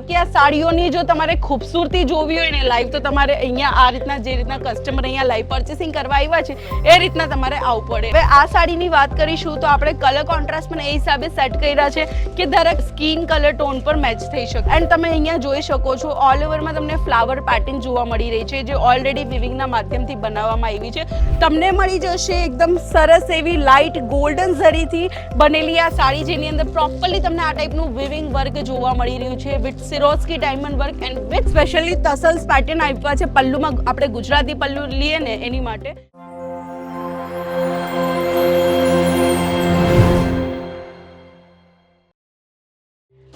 બાકી આ સાડીઓની જો તમારે ખૂબસૂરતી જોવી હોય ને લાઈવ તો તમારે અહીંયા આ રીતના જે રીતના કસ્ટમર અહીંયા લાઈવ પરચેસિંગ કરવા આવ્યા છે, એ રીતના તમારે આવવું પડે. હવે આ સાડીની વાત કરીશું તો આપણે કલર કોન્ટ્રાસ્ટ પણ એ હિસાબે સેટ કર્યા છે કે દરેક સ્કિન કલર ટોન પર મેચ થઈ શકે. એન્ડ તમે અહીંયા જોઈ શકો છો ઓલ ઓવરમાં તમને ફ્લાવર પેટર્ન જોવા મળી રહી છે, જે ઓલરેડી વિવિંગના માધ્યમથી બનાવવામાં આવી છે. તમને મળી જશે એકદમ સરસ એવી લાઇટ ગોલ્ડન ઝરીથી બનેલી આ સાડી, જેની અંદર પ્રોપરલી તમને આ ટાઈપનું વિવિંગ વર્ક જોવા મળી રહ્યું છે with Swarovski diamond work and with specially tassels pattern આપ્યા છે. પલ્લુમાં આપણે ગુજરાતી પલ્લુ લઈએ ને એની માટે.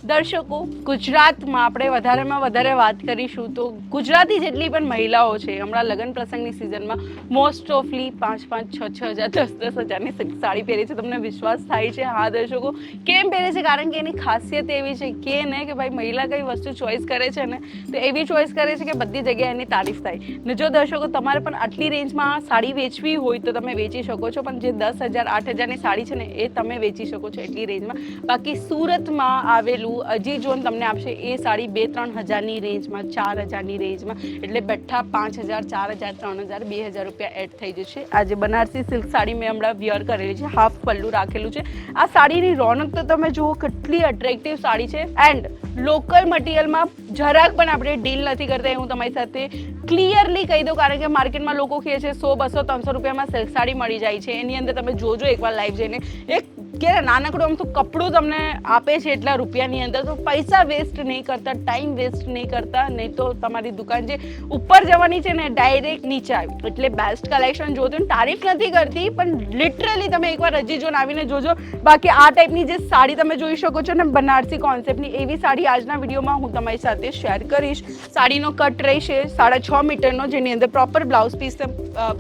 દર્શકો, ગુજરાતમાં આપણે વધારેમાં વધારે વાત કરીશું તો ગુજરાતી જેટલી પણ મહિલાઓ છે, હમણાં લગ્ન પ્રસંગની સિઝનમાં મોસ્ટ ઓફલી પાંચ પાંચ, છ છ હજાર, દસ દસ હજારની સાડી પહેરે છે. તમને વિશ્વાસ થાય છે? હા, દર્શકો. કેમ પહેરે છે? કારણ કે એની ખાસિયત એવી છે કે ને, કે ભાઈ મહિલા કઈ વસ્તુ ચોઈસ કરે છે ને, તો એવી ચોઈસ કરે છે કે બધી જગ્યાએ એની તારીફ થાય. ને જો દર્શકો, તમારે પણ આટલી રેન્જમાં સાડી વેચવી હોય તો તમે વેચી શકો છો, પણ જે દસ હજાર, આઠ હજારની સાડી છે ને, એ તમે વેચી શકો છો એટલી રેન્જમાં બાકી સુરતમાં આવેલું અજી જોન તમને આપશે, એ સાડી બે ત્રણ હજારની રેન્જમાં, ચાર હજારની રેન્જમાં, એટલે બેઠા પાંચ હજાર, ચાર હજાર, ત્રણ હજાર, બે હજાર રૂપિયા એડ થઈ જશે. આજે બનારસી સિલ્ક સાડી મેં હમણાં વિયર કરેલી છે હાફ પલ્લુ રાખેલું છે. આ સાડીની રોનક તો તમે જુઓ કેટલી અટ્રેક્ટિવ સાડી છે. એન્ડ લોકલ મટીરિયલમાં જરાક પણ આપણે ડીલ નથી કરતા હું તમારી સાથે ક્લિયરલી કહી દઉં, કારણ કે માર્કેટમાં લોકો કહે છે, સો, બસો, ત્રણસો રૂપિયામાં સિલ્ક સાડી મળી જાય છે. એની અંદર તમે જોજો એકવાર લાઈવ જઈને. એક કે નાનકડું આમ તો કપડું તમને આપે છે એટલા રૂપિયાની અંદર, તો પૈસા વેસ્ટ નહીં કરતા ટાઈમ વેસ્ટ નહીં કરતા, નહીં તો તમારી દુકાન જે ઉપર જવાની છે ને ડાયરેક્ટ નીચે આવી. એટલે બેસ્ટ કલેક્શન જોતું ને તારીફ નથી કરતી, પણ લિટરલી તમે એકવાર રજી જોને આવીને જોજો. બાકી આ ટાઈપની જે સાડી તમે જોઈ શકો છો ને, બનારસી કોન્સેપ્ટની એવી સાડી આજના વિડીયોમાં હું તમારી સાથે શેર કરીશ. સાડીનો કટ રહેશે, સાડા છ મીટરનો, જેની અંદર proper blouse piece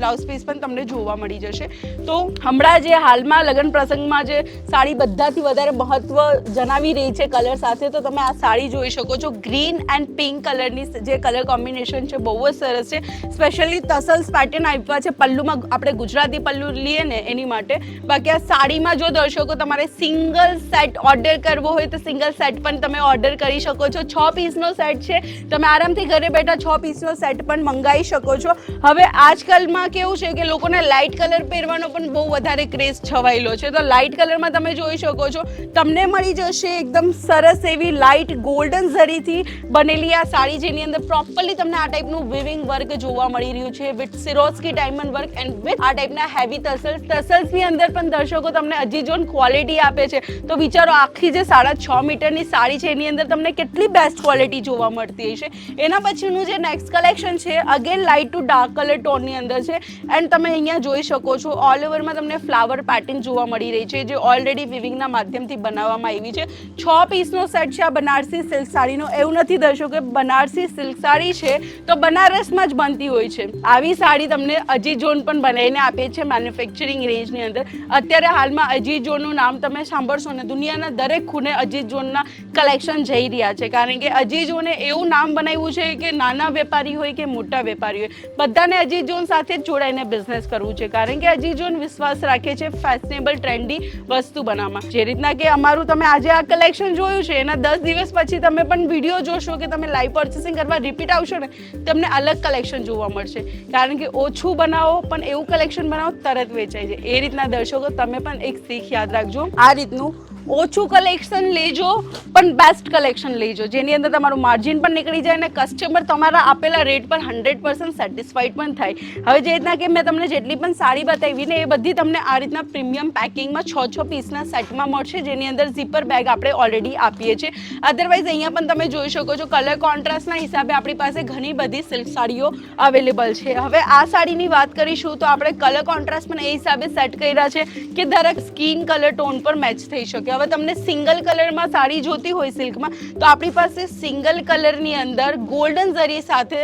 blouse piece પણ તમને જોવા મળી જશે. તો હમણાં જે હાલમાં લગ્ન પ્રસંગમાં જે સાડી બધાથી વધારે મહત્વ જણાવી રહી છે કલર સાથે. તો તમે આ સાડી જોઈ શકો છો. ગ્રીન એન્ડ પિંક કલરની જે કલર કોમ્બિનેશન છે, બહુ જ સરસ છે. સ્પેશિયલી તસલ્સ પેટર્ન આપ્યા છે પલ્લુમાં, આપણે ગુજરાતી પલ્લુ લઈએ ને એની માટે. બાકી આ સાડીમાં જો દર્શકો તમારે સિંગલ સેટ ઓર્ડર કરવો હોય તો સિંગલ સેટ પણ તમે ઓર્ડર કરી શકો છો. છ પીસનો સેટ છે. તમે આરામથી ઘરે બેઠા છ પીસનો સેટ પણ મંગાવી શકો છો. હવે આજકાલમાં કેવું છે કે લોકોને લાઇટ કલર પહેરવાનો પણ બહુ વધારે ક્રેઝ છવાયેલો છે. તો લાઇટ કલરમાં તમે જોઈ શકો છો. તમને મળી જશે એકદમ સરસ એવી લાઇટ ગોલ્ડન ઝરીથી બનેલી આ સાડી, જેની અંદર પ્રોપરલી તમને આ ટાઈપનું વિવિંગ વર્ક જોવા મળી રહ્યું છે. With Swarovski diamond work and with આ ટાઈપના હેવી ટસલ્સ ટસલ્સની અંદર પણ દર્શકો તમને હજી જોન ક્વોલિટી આપે છે. તો વિચારો, આખી જે સાડા છ મીટરની સાડી છે, એની અંદર તમને કેટલી બેસ્ટ ક્વોલિટી જોવા મળતી હશે. એના પછીનું જે નેક્સ્ટ કલેક્શન છે again light to dark colour ટોનની અંદર છે. એન્ડ તમે અહીંયા જોઈ શકો છો ઓલ ઓવરમાં તમને ફ્લાવર પેટર્ન જોવા મળી રહી છે, જે ઓલરેડી વિવિંગના માધ્યમથી બનાવવામાં આવી છે. છ પીસનો સેટ છે આ બનારસી સિલ્ક સાડીનો એવું નથી દર્શો કે બનારસી સિલ્ક સાડી છે તો બનારસમાં જ બનતી હોય છે. આવી સાડી તમને અજી જોન પણ બનાવીને આપે છે મેન્યુફેક્ચરિંગ રેન્જની અંદર. અત્યારે હાલમાં અજીત જોનનું નામ તમે સાંભળશો ને દુનિયાના દરેક ખૂણે અજીત જોનના કલેક્શન જઈ રહ્યા છે. કારણ કે અજીત જોને એવું નામ બનાવ્યું છે કે નાના વેપારી હોય કે મોટા વેપારી હોય. બધાને અજીત જોન સાથે જ જોડાઈને બિઝનેસ કરવું છે. કારણ કે અજીત જોન વિશ્વાસ રાખે છે ફેશનેબલ ટ્રેન્ડી વસ્તુ બનાવવામાં. જે રીતના કે અમારું તમે આજે આ કલેક્શન જોયું છે, એના દસ દિવસ પછી તમે પણ વીડિયો જોશો કે તમે લાઈવ પરચેસિંગ કરવા રિપીટ આવશો ને, તમને અલગ કલેક્શન જોવા મળશે. કારણ કે ઓછું બનાવો, પણ એવું કલેક્શન બનાવો, તરત વેચાય છે એ રીતના દર્શકો, તમે પણ એક શીખ યાદ રાખજો. આ રીતનું ઓછું કલેક્શન લેજો, પણ બેસ્ટ કલેક્શન લેજો. જેની અંદર તમારું માર્જિન પણ નીકળી જાય અને કસ્ટમર તમારા આપેલા રેટ પર હંડ્રેડ પર્સન્ટ સેટિસ્ફાઈડ પણ થાય. હવે જે રીતના કે મેં તમને જેટલી પણ સાડી બતાવી ને એ બધી તમને આ રીતના પ્રીમિયમ પેકિંગમાં છ છ પીસના સેટમાં મળશે, જેની અંદર ઝીપર બેગ આપણે ઓલરેડી આપીએ છીએ. અધરવાઇઝ અહીંયા પણ તમે જોઈ શકો છો કલર કોન્ટ્રાસ્ટના હિસાબે આપણી પાસે ઘણી બધી સિલ્ક સાડીઓ અવેલેબલ છે. હવે આ સાડીની વાત કરીશું તો આપણે કલર કોન્ટ્રાસ્ટ પણ એ હિસાબે સેટ કર્યા છે કે દરેક સ્કિન કલર ટોન પર મેચ થઈ શકે. હવે તમને સિંગલ કલરમાં સાડી જોતી હોય સિલ્કમાં, તો આપણી પાસે સિંગલ કલરની અંદર ગોલ્ડન ઝરી સાથે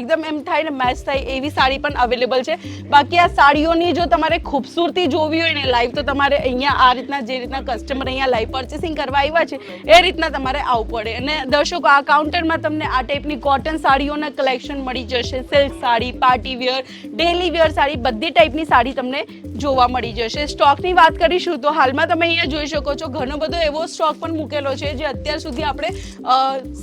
એકદમ એમ થાય ને મેચ થાય એવી સાડી પણ અવેલેબલ છે. બાકી આ સાડીઓની જો તમારે ખૂબસૂરતી જોવી હોય ને લાઈવ તો તમારે અહીંયા આ રીતના જે રીતના કસ્ટમર અહીંયા લાઈવ પરચેસિંગ કરવા આવ્યા છે, એ રીતના તમારે આવવું પડે. અને દર્શકો, આ કાઉન્ટરમાં તમને આ ટાઈપની કોટન સાડીઓના કલેક્શન મળી જશે. Silk sari party wear daily wear sari, બધી ટાઈપની સાડી તમને જોવા મળી જશે. સ્ટોકની વાત કરીશું તો હાલમાં તમે અહીંયા જોઈ શકો છો, ઘણો બધો એવો સ્ટોક પણ મૂકેલો છે, જે અત્યાર સુધી આપણે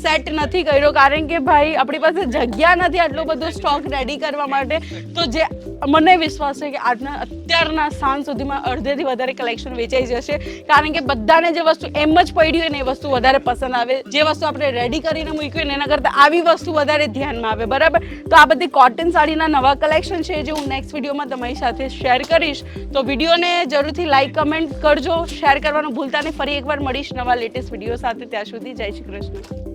સેટ નથી કર્યો. કારણ કે ભાઈ, આપણી પાસે જગ્યા નથી આટલો બધો સ્ટોક રેડી કરવા માટે? તો જે મને વિશ્વાસ છે કે આજના, અત્યારના સાંજ સુધીમાં અડધેથી વધારે કલેક્શન વેચાઈ જશે. કારણ કે બધાને જે વસ્તુ એમ જ પડી હોય ને એ વસ્તુ વધારે પસંદ આવે. જે વસ્તુ આપણે રેડી કરીને મૂકી હોય ને એના કરતાં આવી વસ્તુ વધારે ધ્યાનમાં આવે. બરાબર? તો આ બધી કોટન સાડીના નવા કલેક્શન છે જે હું નેક્સ્ટ વિડીયોમાં તમારી સાથે શેર કરીશ. તો વિડીયોને જરૂરથી લાઇક કમેન્ટ કરજો. શેર કરવાનું ભૂલતા નહીં. ફરી એકવાર મળીશ નવા લેટેસ્ટ વીડિયો સાથે. ત્યાં સુધી જય શ્રી કૃષ્ણ.